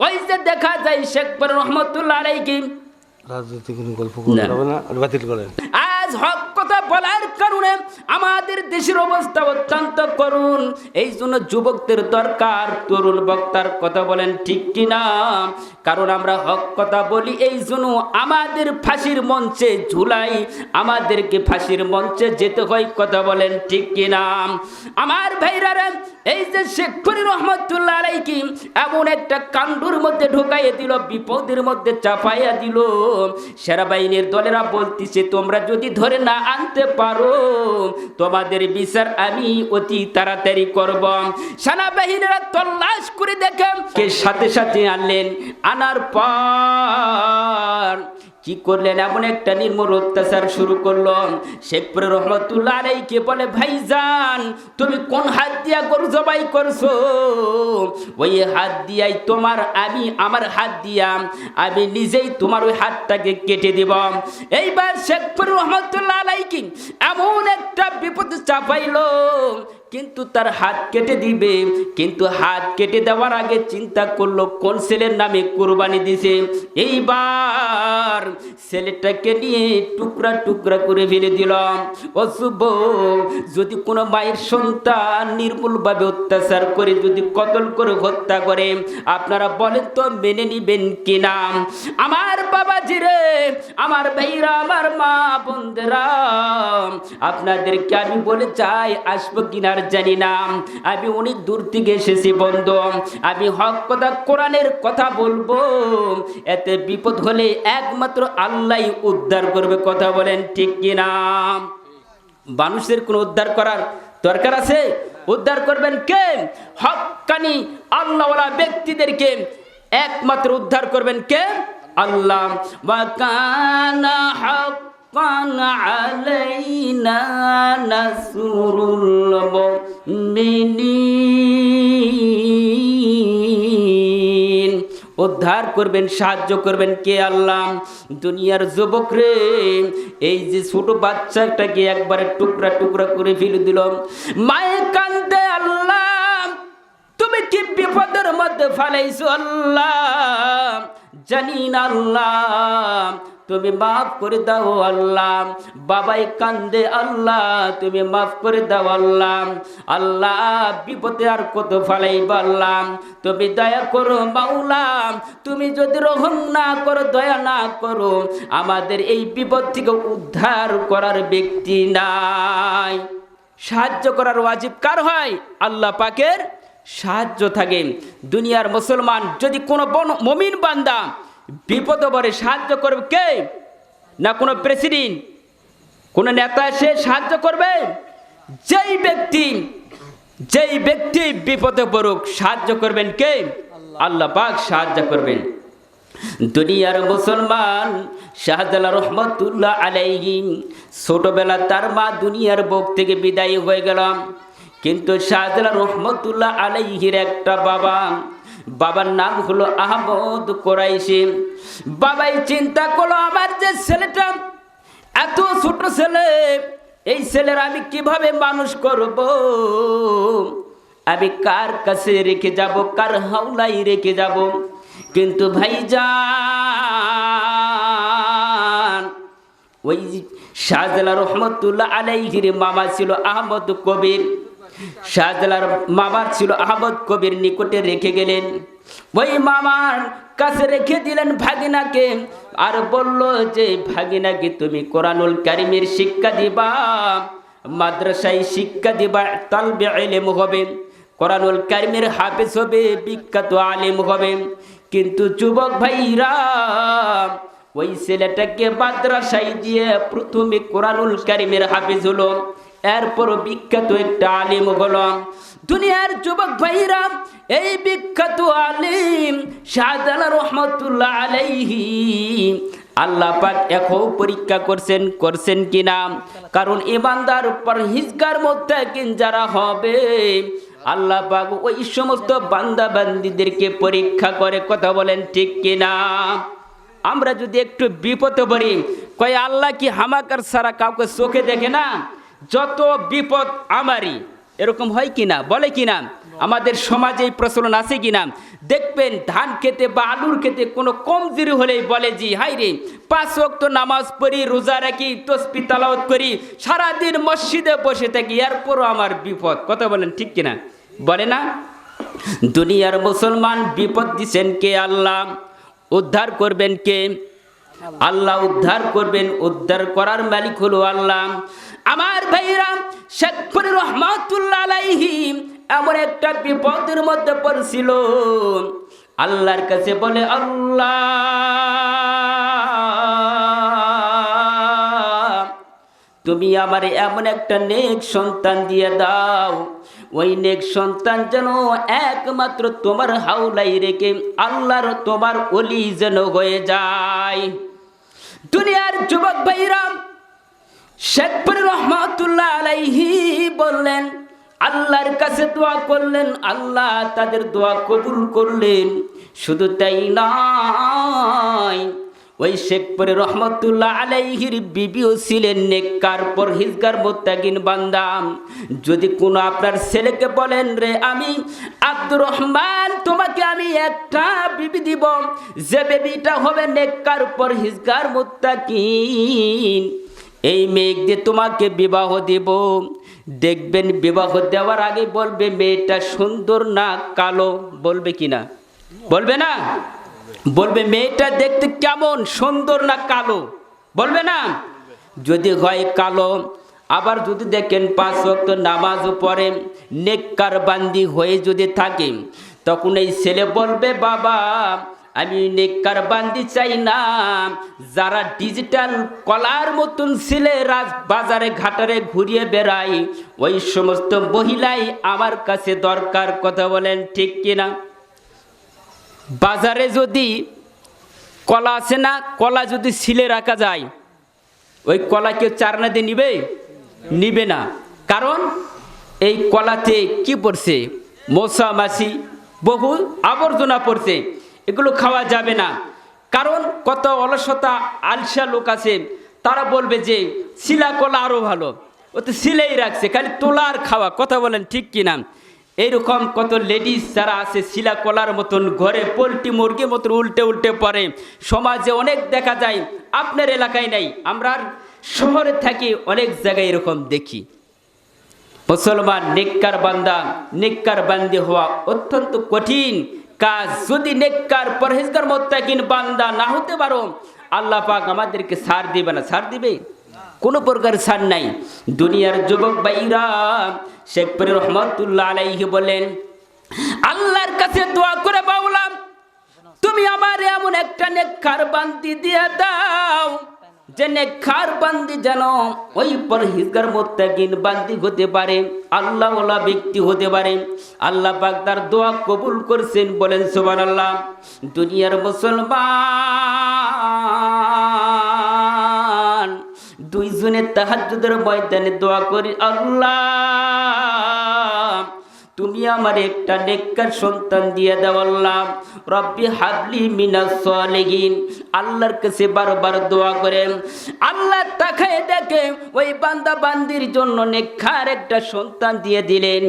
ওই যে দেখা যায় শেখপুর রহমতুল্লাহ আলাইকি রাজনৈতিক কোনো গল্প না। বাতিল করেন হক কথা বলার কারণে আমাদের দেশের অবস্থা অত্যন্ত করুন এই জন্য যুবকদের দরকার তরুণ বক্তার কথা বলেন ঠিক কিনা? কারণ আমরা হক কথা বলি, এই জন্য আমাদের ফাঁসির মঞ্চে ঝুলাই আমাদেরকে ফাঁসির মঞ্চে যেতে হয় কথা বলেন ঠিক কিনা? আমার ভাইরারা, এই যে শেখপুরি রহমতুল্লাহ আলাইকি এমন একটা কাণ্ডুর মধ্যে ঢুকাইয়ে দিল, বিপদের মধ্যে চাপাইয়া দিল। সেনাবাহিনীর দলেরা বলতেছে, তোমরা যদি ধরে না আনতে পারো। তোমাদের বিচার আমি অতি তাড়াতাড়ি করব। সেনাবাহিনীরা তল্লাশ করে দেখেন কে সাথে সাথে আনলেন, আনার পর কি করলেন? এমন একটা নির্মল অত্যাচার শুরু করল। রহমতুল্লাহ আলাইকে বলে, ভাইজান, তুমি কোন হাত দিয়া গরু জবাই করছ? ওই হাত দিয়াই তোমার, আমি আমার হাত দিয়া, আমি নিজেই তোমার ওই হাতটাকে কেটে দিব। এইবার শেখপুর রহমতুল্লাহ আলাইকি এমন একটা বিপদ চাপাইলো। কিন্তু তার হাত কেটে দিবে। কিন্তু হাত কেটে দেওয়ার আগে চিন্তা করল, কোন ছেলের নামে কোরবানি দিছে। এইবার ছেলেটাকে নিয়ে টুকরা টুকরা করে ফেলে দিলাম। অশুভ যদি কোনো মায়ের সন্তান নির্মূলভাবে অত্যাচার করে, যদি কতল করে হত্যা করে, আপনারা বলেন তো মেনে নিবেন কিনা? আমার বাবাজি রে, আমার ভাইরা, আমার মা বোনদেরা আপনাদেরকে আমি বলে চাই আসব কিনার জানি না। আমি অনেক দূর থেকে এসেছি বন্ধু। আমি হক কথা, কোরআনের কথা বলব। এতে বিপদ হলে একমাত্র আল্লাহ উদ্ধার করবে, কথা বলেন ঠিক কিনা মানুষের কোনো উদ্ধার করার দরকার আছে? উদ্ধার করবেন কে? হকানি আল্লাহওয়ালা ব্যক্তিদেরকে একমাত্র উদ্ধার করবেন কে? আল্লাহ। ওয়াকানা হাক্কান আলাইনা নাসরুল মুমিনিন। উদ্ধার করবেন, সাহায্য করবেন কে আল্লাহ? দুনিয়ার যুবক রে, এই যে ছোট বাচ্চাটাকে একবারে টুকরা টুকরা করে ফেলে দিল। মায়ের কান্দে আল্লাহ, তুমি কি বিপদের মধ্যে ফালাইছো আল্লাহ? জানি না আল্লাহ তুমি মাফ করে দাও আল্লাহ। বাবাই কান্দে আল্লাহ, তুমি মাফ করে দাও আল্লাহ। আল্লাহ, বিপদে আর কত ফালাই বললাম তুমি দয়া করো মাওলা, তুমি যদি রহম না করো, দয়া না করো, আমাদের এই বিপদ থেকে উদ্ধার করার ব্যক্তি নাই। সাহায্য করার ওয়াজিব কার হয়? আল্লাহ পাকের সাহায্য থাকে। দুনিয়ার মুসলমান যদি কোনো মমিন বান্দা বিপদ পরে সাহায্য করবে কে? না কোনো প্রেসিডেন্ট কোনো নেতা এসে সাহায্য করবে? যেই ব্যক্তি যেই ব্যক্তি বিপদে পড়ুক, সাহায্য করবেন কে? আল্লাহ পাক সাহায্য করবেন। দুনিয়ার মুসলমান শাহজালাল রহমতুল্লাহ আলাইহি, ছোটবেলা তার মা দুনিয়ার বুক থেকে বিদায় হয়ে গেলাম। কিন্তু শাহজালাল রহমতুল্লাহ আলাইহির একটা বাবা বাবার নাম হলো আহমদ কোরাইশি। বাবাই চিন্তা করল, আমার যে ছেলেটা, এত ছোট ছেলে, এই ছেলের আমি কীভাবে মানুষ করব? আমি কার কাছে রেখে যাব? কার হাওলাই রেখে যাব? কিন্তু ভাইজান, ওই শাহজালা রহমতুল্লাহ আলাইহির মামা ছিল আহমদ কবির। শাহজালার মামার ছিল আহমদ কবির নিকটে রেখে গেলেন। ওই মামার কাছে রেখে দিলেন ভাগিনাকে আর বলল যে, ভাগিনাকে তুমি কোরআনুল কারিমের শিক্ষা দিবা, মাদ্রাসায় শিক্ষা দিবা, তালবে এলেম হবে, কোরআনুল কারিমের হাফেজ হবে, বিখ্যাত আলেম হবে। কিন্তু যুবক ভাইরা, ওই ছেলেটাকে মাদ্রাসায় দিয়ে প্রথমে কোরআনুল কারিমের হাফিজ হলো। এরপর বিখ্যাত একটা আলিম হলো দুনিয়ার যুবক ভাইরা, এই বিখ্যাত আলিম শাহজালাল রহমতুল্লাহ আলাইহি, আল্লাহ পাক এখন পরীক্ষা করছেন করছেন কিনা? কারণ ইমানদার উপর পরহিজগার মধ্যে কিন যারা হবে, আল্লাহ পাক ওই সমস্ত বান্দা বান্দিদেরকে পরীক্ষা করে কথা বলেন ঠিক কিনা? আমরা যদি একটু বিপদে পড়ি, কয় আল্লাহ কি হামাকার সারা কাউকে চোখে দেখে না? যত বিপদ আমারই, এরকম হয় কি না বলে কি না আমাদের সমাজে এই প্রচলন আছে কিনা? দেখবেন ধান খেতে বা আলুর খেতে কোনো কমজোরি হলেই বলে জি হাই রে, পাঁচ ওয়াক্ত নামাজ পড়ি, রোজা রাখি, তসবি তালাওয়াত করি, সারাদিন মসজিদে বসে থাকি, এরপরও আমার বিপদ। কথা বলেন ঠিক কিনা? বলে না? দুনিয়ার মুসলমান বিপদ দিছেন কে আল্লাহ? উদ্ধার করবেন কে? আল্লাহ উদ্ধার করবেন, উদ্ধার করার মালিক হলো আল্লাহ। আমার ভাইরা শেখপুর রহমাতুল্লাহ এমন একটা বিপদের মধ্যে পড়ছিল। আল্লাহর কাছে বলে, আল্লাহ, তুমি আমার এমন একটা নেক সন্তান দিয়ে দাও। ওই নেক সন্তান যেন একমাত্র তোমার হাউলাই রেখে আল্লাহর তোমার অলি যেন হয়ে যায়। দুনিয়ার যুবক ভাইরা শেখপুর রহমাতুল্লাহ আলাইহি বললেন, আল্লাহর কাছে দোয়া করলেন, আল্লাহ তাদের দোয়া কবুল করলেন। শুধু তাই নয়, ওই শেখপুরে রহমতুল্লাহ আলাইহির বিবিও ছিলেন নেককার, পরহিজগার, মোত্তাকিন বান্দাম যদি কোনো আপনার ছেলেকে বলেন, রে আমি আব্দুর রহমান, তোমাকে আমি একটা বিবি দিব। যে বেবিটা হবে নেককার, পরহিজগার, মোত্তাকিন। এই দিয়ে তোমাকে বিবাহ দেব। দেখবেন বিবাহ দেওয়ার আগে বলবে, মেয়েটা সুন্দর না কালো? বলবে কি না? বলবে না? বলবে, মেয়েটা দেখতে কেমন? সুন্দর না কালো? বলবে না? যদি হয় কালো, আবার যদি দেখেন পাঁচ ওয়াক্ত নামাজও পড়ে, নেককার বান্দি হয়ে যদি থাকে, তখন এই ছেলে বলবে, বাবা আমি নেককার বান্দি চাই না। যারা ডিজিটাল কলার মতন ছেলে রাজ বাজারে ঘাটারে ঘুরিয়ে বেড়ায়, ওই সমস্ত মহিলাই আমার কাছে দরকার কথা বলেন ঠিক কিনা? বাজারে যদি কলা আছে না, কলা যদি সিলে রাখা যায়, ওই কলা কেউ চারনা দিয়ে নিবে? নিবে না। কারণ এই কলাতে কি পড়ছে? মশা, মাছি, বহু আবর্জনা পড়ছে। এগুলো খাওয়া যাবে না। কারণ কত অলসতা, আলসা লোক আছে, তারা বলবে যে, শিলা কলা আরও ভালো। ও তো সিলেই রাখছে, খালি তোলার খাওয়া, কথা বলেন ঠিক কিনা। এইরকম কত লেডিস যারা আছে, শিলা কলার মতন ঘরে পোলট্রি মুরগির মতন উল্টে উল্টে পড়ে। সমাজে অনেক দেখা যায়, আপনার এলাকায় নাই, আমরা শহরে থাকি, অনেক জায়গায় এরকম দেখি। মুসলমান, নেককার বান্দা, নেককার বান্দি হওয়া অত্যন্ত কঠিন। কাজ যদি নেককার পরহেজগার, মোত্তাকিন বান্দা না হতে পারো, আল্লাহ পাক আমাদেরকে সার দিবে না। সার দিবে? কোনো প্রকার সার নাই। দুনিয়ার যুবক ভাইরা শেখপুর রহমতুল্লাহ আলাইহি বলেন, আল্লাহর কাছে দোয়া করে বাউলাম, তুমি আমার এমন একটা নেককার বান্দি দিয়ে দাও যে খার বান্দি যেন ওই পরহিজগার মোত্তাকিন বান্দি হতে পারে আল্লাহ ব্যক্তি হতে পারে। আল্লাহ পাক দোয়া কবুল করছেন বলেন সুবান আল্লাহ দুনিয়ার মুসলমান দুইজনে তাহাজুদের ময়দানে দোয়া করি, আল্লাহ। তুমি আমার একটা নেককার সন্তান দিয়ে দাও আল্লাহ। রব্বি হাবলি মিনাস সালিহিন। আল্লাহর কাছে বারবার দোয়া করে আল্লাহ তাকায় দেখে ওই বান্দা বান্দির জন্য নেককার একটা সন্তান দিয়ে দিলেন।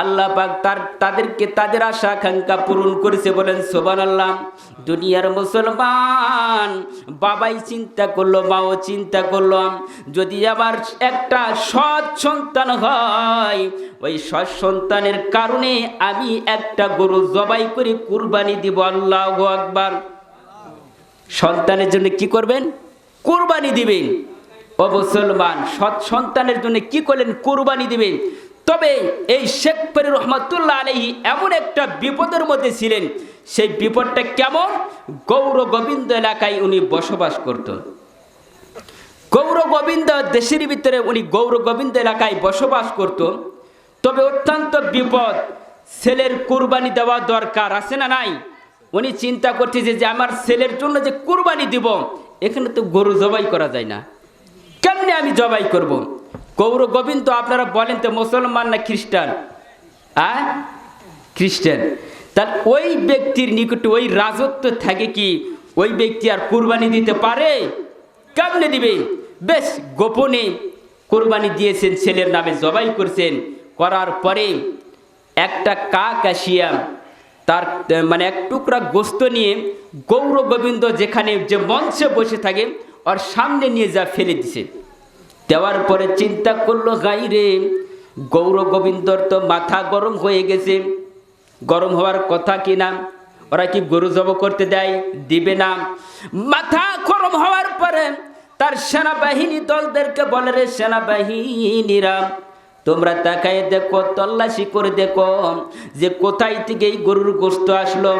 আল্লাহ পাক তার, তাদেরকে তাদের আশা আকাঙ্ক্ষা পূরণ করেছে বলেন, সুবহানাল্লাহ। দুনিয়ার মুসলমান বাবাই চিন্তা করল, মাও চিন্তা করল। যদি আবার একটা সৎ সন্তান হয়, ওই সৎ সন্তানের কারণে আমি একটা গরু জবাই করে কুরবানি দিব, আল্লাহ আকবার। সন্তানের জন্য কি করবেন? কুরবানি দিবেন। ও মুসলমান, সৎ সন্তানের জন্য কি করলেন? কুরবানি দিবেন। তবে এই শেখ ফরি রহমতুল্লাহ আলহী এমন একটা বিপদের মধ্যে ছিলেন। সেই বিপদটা কেমন? গৌর গোবিন্দ এলাকায় উনি বসবাস করতেন। গৌর গোবিন্দ দেশের ভিতরে উনি গৌর গোবিন্দ এলাকায় বসবাস করত তবে অত্যন্ত বিপদ, ছেলের কুরবানি দেওয়া দরকার, আছে না নাই? উনি চিন্তা করতেছে যে আমার ছেলের জন্য যে কুরবানি দিব, এখানে তো গরু জবাই করা যায় না। কেমনে আমি জবাই করব। গৌর গোবিন্দ আপনারা বলেন তো, মুসলমান না খ্রিস্টান? আ? খ্রিস্টান। তার ওই ব্যক্তির নিকটে ওই রাজত্ব থাকে কি? ওই ব্যক্তি আর কুরবানি দিতে পারে? কেমনে দিবে? বেশ গোপনে কোরবানি দিয়েছেন, ছেলের নামে জবাই করছেন। করার পরে একটা কাক আসিয়া তার মানে এক টুকরা গোস্ত নিয়ে গৌর গোবিন্দ যেখানে যে মঞ্চে বসে থাকে, ওর সামনে নিয়ে যা ফেলে দিছে। দেওয়ার পরে চিন্তা করল, গাই রে, গৌর গোবিন্দর তো মাথা গরম হয়ে গেছে। গরম হওয়ার কথা কি না? ওরা কি গরু জব করতে দেয়? দিবে না। মাথা গরম হওয়ার পরে তার সেনাবাহিনী দলদেরকে বলে, রে সেনাবাহিনীরা তোমরা তাকায় দেখো, তল্লাশি করে দেখো যে কোথায় থেকে এই গরুর গোস্ত আসলো।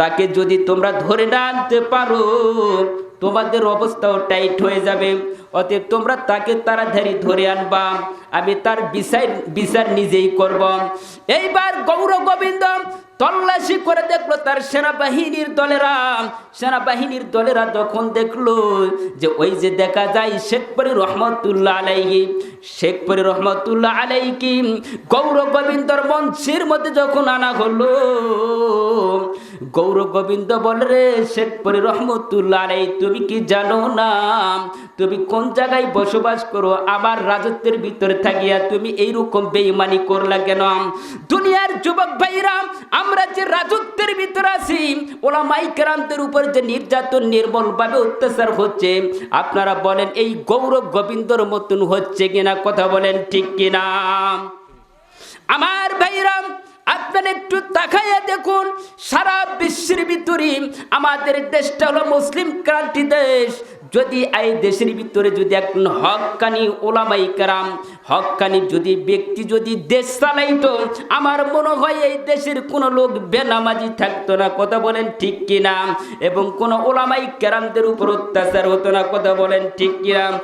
তাকে যদি তোমরা ধরে না আনতে পারো, তোমাদের অবস্থাও টাইট হয়ে যাবে। অতএব তোমরা তাকে তাড়াতাড়ি ধরে আনবা, আমি তার বিচার বিচার নিজেই করব। এইবার গৌর গোবিন্দ তল্লাশি করে দেখল তার সেনাবাহিনীর দলেরা। সেনাবাহিনীর দলেরা যখন দেখল যে ওই যে দেখা যায় শেখপুরি রহমতুল্লাহ আলাইহি শেখপুরি রহমতুল্লাহ আলাইকি, গৌর গোবিন্দর মঞ্চের মধ্যে যখন আনা হলো, গৌর গোবিন্দ বলে, রে শেখপুরি রহমতুল্লাহ আলাই তুমি কি জানো না? তুমি কোন জায়গায় বসবাস করো? আমার রাজত্বের ভিতরে থাকিয়া তুমি এইরকম বেইমানি করলা কেন? দুনিয়ার যুবক ভাইরা, আমরা যে রাজত্বের ভিতরে আছি ওলা মাইকেরামদের উপর যে নির্যাতন নির্মলভাবে অত্যাচার হচ্ছে, আপনারা বলেন, এই গৌরব গোবিন্দর মতন হচ্ছে কিনা? কথা বলেন ঠিক কিনা? আমার ভাইরাম, আপনারা একটু তাকাইয়া দেখুন, সারা বিশ্বের ভিতরে আমাদের দেশটা হলো মুসলিম ক্রান্তি দেশ। যদি এই দেশের ভিতরে যদি একজন হকানি ওলামাই কারাম, হকানি যদি ব্যক্তি যদি দেশ চালাইতো, আমার মনে হয় এই দেশের কোনো লোক বেনামাজি থাকতো না। কথা বলেন ঠিক কিনা? এবং কোনো ওলামাই কেরামদের উপর অত্যাচার হতো না। কথা বলেন ঠিক কিনা?